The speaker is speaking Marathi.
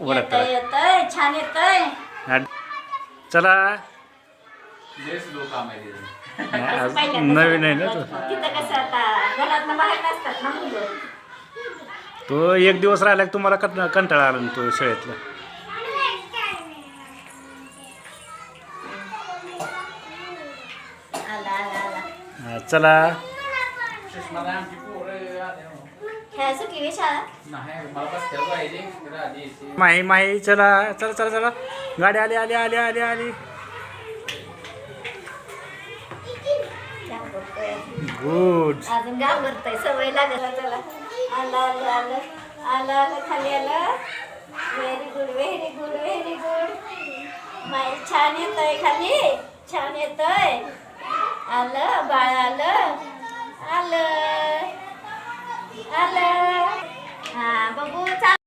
येतंय येतंय छान येतंय. चला. नाही, आज नवीन आहे ना तो. तिथं कसं आता घरात बाहेर नसतात ना मुलं. तो एक दिवस राहिला की तुम्हाला कं- कंटाळा आला ना तो शाळेतला. आला आला आला. हा, चला. सुषमा नाही आमची पोरं आले हो. खेळायचं की शाळा नाही मला बसत्याला पाहिजे तिकडं आधी येते. माही माही चला चला चला चला. गाडी आली आली आली आली आली. गुड अजून घाबरतय सवय लागत चला आलं आलं आलं. आलं आलं खाली आलं. Very good very good very good माई छान येतंय खाली. छान येतंय.